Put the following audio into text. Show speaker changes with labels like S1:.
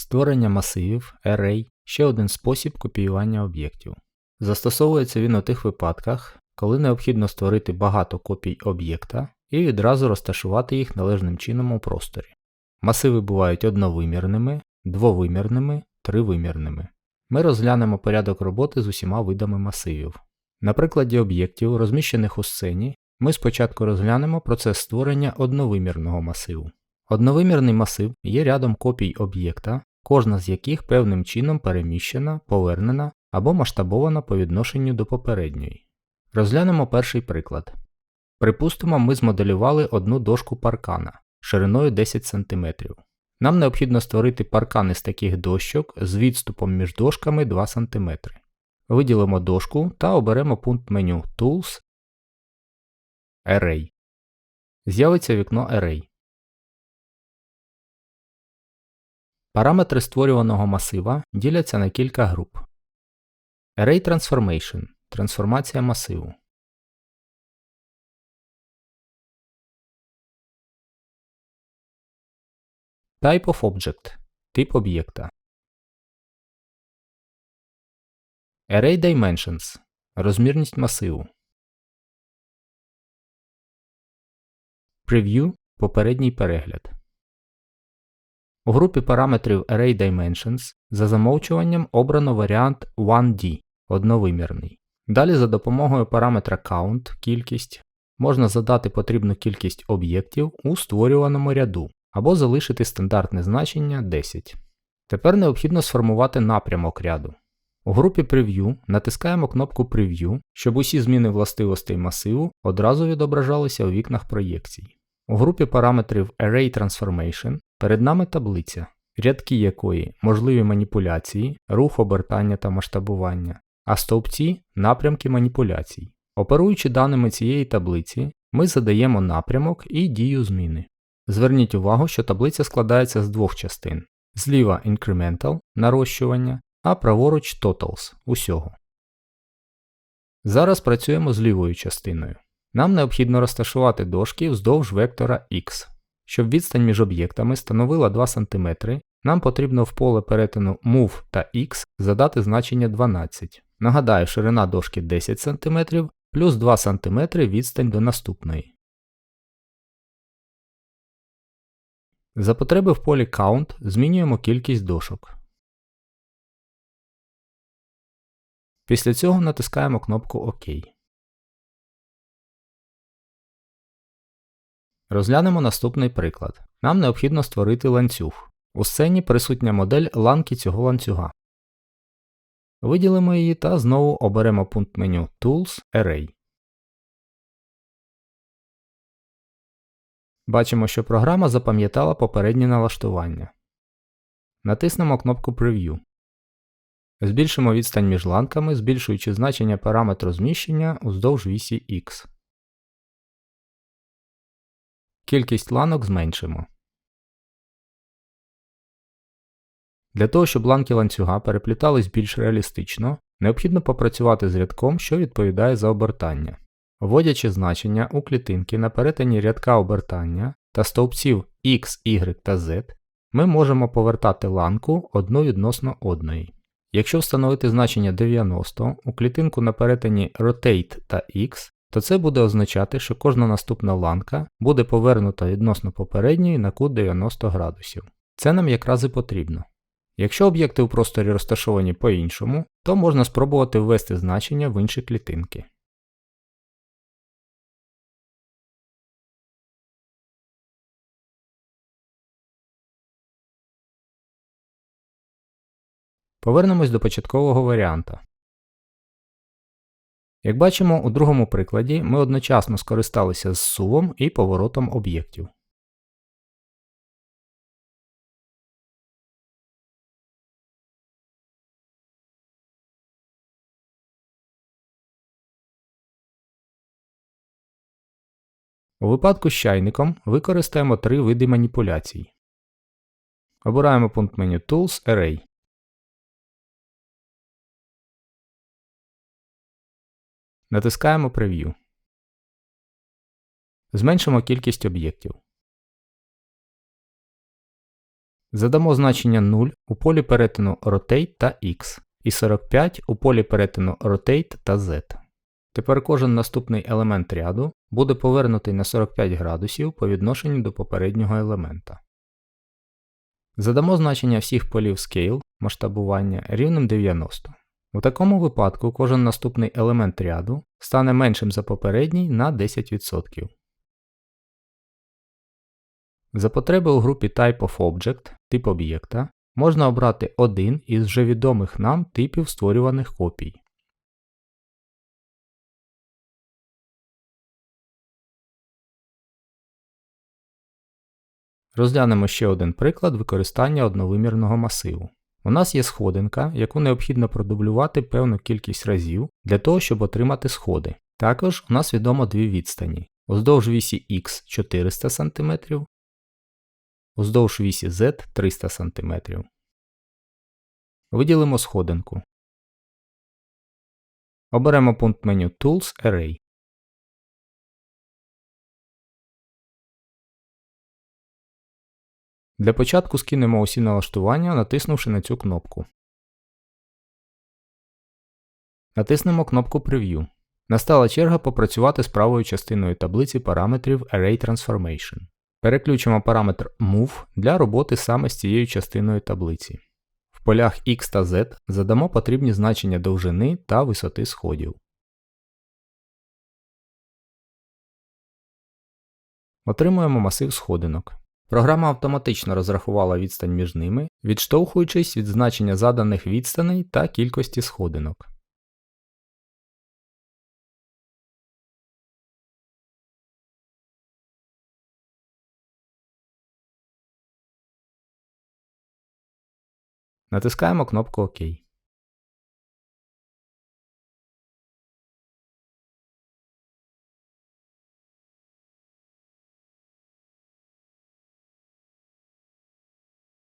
S1: Створення масивів, array – ще один спосіб копіювання об'єктів. Застосовується він у тих випадках, коли необхідно створити багато копій об'єкта і відразу розташувати їх належним чином у просторі. Масиви бувають одновимірними, двовимірними, тривимірними. Ми розглянемо порядок роботи з усіма видами масивів. На прикладі об'єктів, розміщених у сцені, ми спочатку розглянемо процес створення одновимірного масиву. Одновимірний масив є рядом копій об'єкта, кожна з яких певним чином переміщена, повернена або масштабована по відношенню до попередньої. Розглянемо перший приклад. Припустимо, ми змоделювали одну дошку паркана шириною 10 см. Нам необхідно створити паркан із таких дощок з відступом між дошками 2 см. Виділимо дошку та оберемо пункт меню Tools Array. З'явиться вікно Array. Параметри створюваного масива діляться на кілька груп. Array Transformation трансформація масиву. Type of Object тип об'єкта. Array Dimensions розмірність масиву. Preview попередній перегляд. У групі параметрів Array Dimensions за замовчуванням обрано варіант 1D одновимірний. Далі за допомогою параметра count кількість можна задати потрібну кількість об'єктів у створюваному ряду або залишити стандартне значення 10. Тепер необхідно сформувати напрямок ряду. У групі Preview натискаємо кнопку Preview, щоб усі зміни властивостей масиву одразу відображалися у вікнах проєкцій. У групі параметрів Array Transformation перед нами таблиця, рядки якої можливі маніпуляції, рух обертання та масштабування, а стовпці напрямки маніпуляцій. Оперуючи даними цієї таблиці, ми задаємо напрямок і дію зміни. Зверніть увагу, що таблиця складається з двох частин: зліва incremental нарощування, а праворуч totals усього. Зараз працюємо з лівою частиною. Нам необхідно розташувати дошки вздовж вектора X. Щоб відстань між об'єктами становила 2 см, нам потрібно в поле перетину Move та X задати значення 12. Нагадаю, ширина дошки 10 см плюс 2 см відстань до наступної. За потреби в полі Count змінюємо кількість дошок. Після цього натискаємо кнопку ОК. Розглянемо наступний приклад. Нам необхідно створити ланцюг. У сцені присутня модель ланки цього ланцюга. Виділимо її та знову оберемо пункт меню Tools Array. Бачимо, що програма запам'ятала попереднє налаштування. Натиснемо кнопку Preview. Збільшимо відстань між ланками, збільшуючи значення параметру зміщення уздовж вісі X. Кількість ланок зменшимо. Для того, щоб ланки ланцюга переплітались більш реалістично, необхідно попрацювати з рядком, що відповідає за обертання. Вводячи значення у клітинки на перетині рядка обертання та стовпців X, Y та Z, ми можемо повертати ланку одну відносно одної. Якщо встановити значення 90 у клітинку на перетині Rotate та X, то це буде означати, що кожна наступна ланка буде повернута відносно попередньої на кут 90 градусів. Це нам якраз і потрібно. Якщо об'єкти у просторі розташовані по-іншому, то можна спробувати ввести значення в інші клітинки. Повернемось до початкового варіанта. Як бачимо, у другому прикладі ми одночасно скористалися з сувом і поворотом об'єктів. У випадку з чайником використаємо три види маніпуляцій. Обираємо пункт меню Tools Array. Натискаємо Preview. Зменшимо кількість об'єктів. Задамо значення 0 у полі перетину Rotate та X і 45 у полі перетину Rotate та Z. Тепер кожен наступний елемент ряду буде повернутий на 45 градусів по відношенню до попереднього елемента. Задамо значення всіх полів Scale масштабування рівним 90. У такому випадку кожен наступний елемент ряду стане меншим за попередній на 10%. За потреби у групі Type of Object тип об'єкта можна обрати один із вже відомих нам типів створюваних копій. Розглянемо ще один приклад використання одновимірного масиву. У нас є сходинка, яку необхідно продублювати певну кількість разів для того, щоб отримати сходи. Також у нас відомо дві відстані. Уздовж вісі X 400 см, уздовж вісі Z 300 см. Виділимо сходинку. Оберемо пункт меню Tools Array. Для початку скинемо усі налаштування, натиснувши на цю кнопку. Натиснемо кнопку Preview. Настала черга попрацювати з правою частиною таблиці параметрів Array Transformation. Переключимо параметр Move для роботи саме з цією частиною таблиці. В полях X та Z задамо потрібні значення довжини та висоти сходів. Отримуємо масив сходинок. Програма автоматично розрахувала відстань між ними, відштовхуючись від значення заданих відстаней та кількості сходинок. Натискаємо кнопку ОК.